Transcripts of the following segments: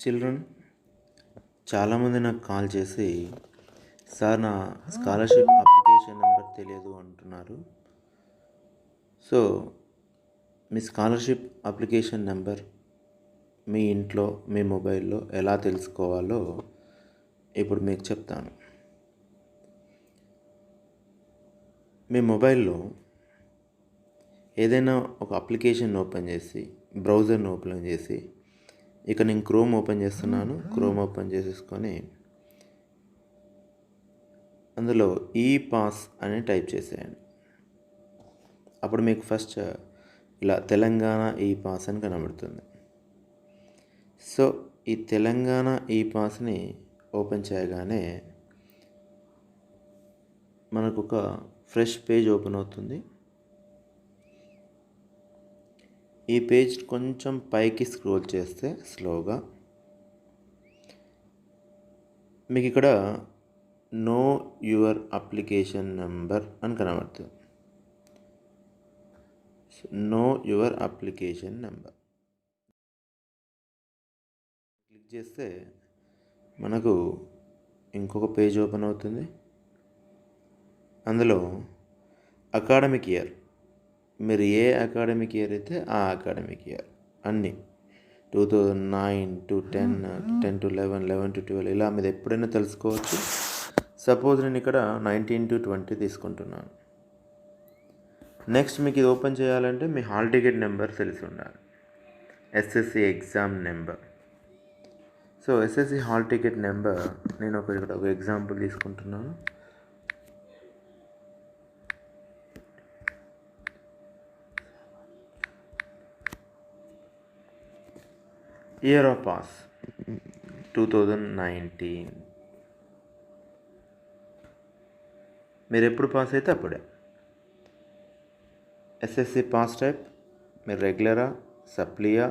Children చాలామంది నాకు call చేసి సార్ నా స్కాలర్షిప్ అప్లికేషన్ నెంబర్ తెలియదు అంటున్నారు. సో మీ స్కాలర్షిప్ అప్లికేషన్ నెంబర్ మీ ఇంట్లో మీ మొబైల్లో ఎలా తెలుసుకోవాలో ఇప్పుడు మీకు చెప్తాను. మీ మొబైల్లో ఏదైనా ఒక అప్లికేషన్ ఓపెన్ చేసి బ్రౌజర్ని ఓపెన్ చేసి ఇక నేను క్రోమ్ ఓపెన్ చేస్తున్నాను. క్రోమ్ ఓపెన్ చేసేసుకొని అందులో ఈ పాస్ అని టైప్ చేసేయండి. అప్పుడు మీకు ఫస్ట్ ఇలా తెలంగాణ ఈ పాస్ అని కనబడుతుంది. సో ఈ తెలంగాణ ఈ పాస్ని ఓపెన్ చేయగానే మనకు ఒక ఫ్రెష్ పేజ్ ఓపెన్ అవుతుంది. ఈ పేజ్ కొంచెం పైకి స్క్రోల్ చేస్తే స్లోగా. మీకు ఇక్కడ నో యువర్ అప్లికేషన్ నెంబర్ అని కనబడుతుంది. Know your application number. Click చేస్తే మనకు ఇంకొక పేజ్ ఓపెన్ అవుతుంది. అందులో అకాడమిక్ ఇయర్. మీరు ఏ అకాడమిక్ ఇయర్ అయితే ఆ అకాడమిక్ ఇయర్ అన్నీ. Two thousand nine to ten ten to eleven eleven to twelve ఇలా మీరు ఎప్పుడైనా తెలుసుకోవచ్చు. సపోజ్ నేను ఇక్కడ నైన్టీన్ టు ట్వంటీ తీసుకుంటున్నాను. నెక్స్ట్ మీకు ఇది ఓపెన్ చేయాలంటే మీ హాల్ టికెట్ నెంబర్ తెలిసి ఉండాలి. SSC exam number so SSC hall ticket number నేను ఒక ఇక్కడ ఒక ఎగ్జాంపుల్ తీసుకుంటున్నాను. Year of pass two thousand nineteen మీరు ఎప్పుడు పాస్ అయితే అప్పుడే. ఎస్ఎస్సి పాస్ టైప్ మీరు రెగ్యులరా సప్లియా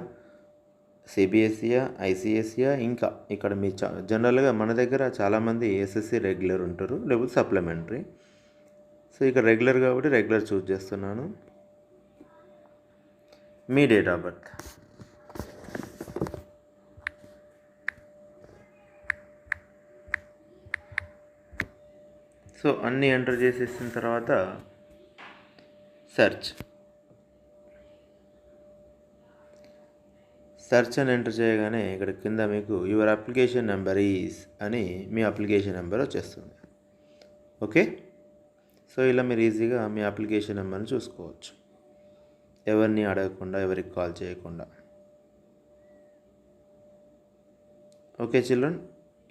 సిబిఎస్ఈయా ఐసిఎస్ఈయా ఇంకా ఇక్కడ మీ చా జనరల్గా మన దగ్గర చాలామంది ఎస్ఎస్సి రెగ్యులర్ ఉంటారు లేకపోతే సప్లిమెంటరీ సో ఇక్కడ రెగ్యులర్ కాబట్టి రెగ్యులర్ చూస్ చేస్తున్నాను. మీ డేట్ ఆఫ్ బర్త్ సో అన్నీ ఎంటర్ చేసేసిన తర్వాత సెర్చ్. సెర్చ్ అని ఎంటర్ చేయగానే ఇక్కడ కింద మీకు యువర్ అప్లికేషన్ నెంబర్ ఈజ్ అని మీ అప్లికేషన్ నెంబర్ వచ్చేస్తుంది. ఓకే? సో ఇలా మీరు ఈజీగా మీ అప్లికేషన్ నెంబర్ని చూసుకోవచ్చు. ఎవరిని అడగకుండా ఎవరికి కాల్ చేయకుండా. Okay children?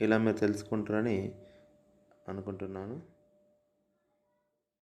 ఇలా మీరు తెలుసుకుంటారని అనుకుంటున్నాను.